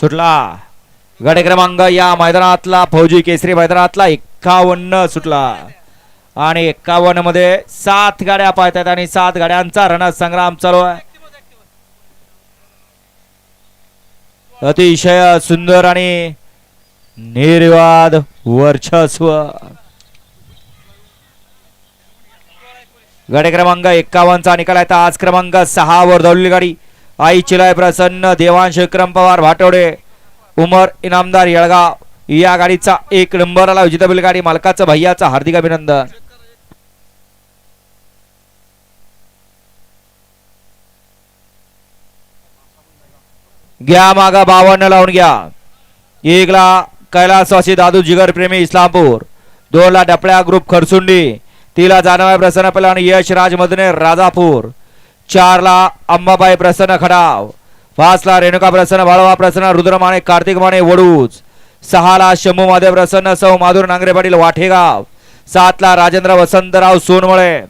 सुटला. गड क्रमांक या मैदानातला फौजी केसरी मैदानातला एक्कावन्न सुटला. आणि एक्कावन्नमध्ये सात गाड्या पाहतात आणि सात गाड्यांचा रणसंग्राम चालू आहे. अतिशय सुंदर आणि निर्वाद वर्चस्व. गाडी क्रमांक एक्कावन्नचा निकाल आहे. तर आज क्रमांक सहा वर धावलेली गाडी. आई चिलाय प्रसन्न देवांश विक्रम पवार भाटवडे उमर इनामदार येळगाव. या गाडीचा एक नंबर आला विजेता गाडी मालकाचं भैयाचं हार्दिक अभिनंदन. घ्या मागा बावन्न लावून घ्या. एकला कैलासवासी दादू जिगर प्रेमी इस्लामपूर. दोनला डपळ्या ग्रुप खरसुंडी. तिला जाणवाय प्रसन्न पला आणि यश राज मदने राजापूर. चारला अंबाबाई प्रसन्न खडाव. पाचला रेणुका प्रसन्न बाळवा प्रसन्न रुद्रमाणे कार्तिक माने वडूज. सहाला शंभू महादेव प्रसन्न सौ माधुर नांगरे पाटील वाठेगाव. सातला राजेंद्र वसंतराव सोनमळे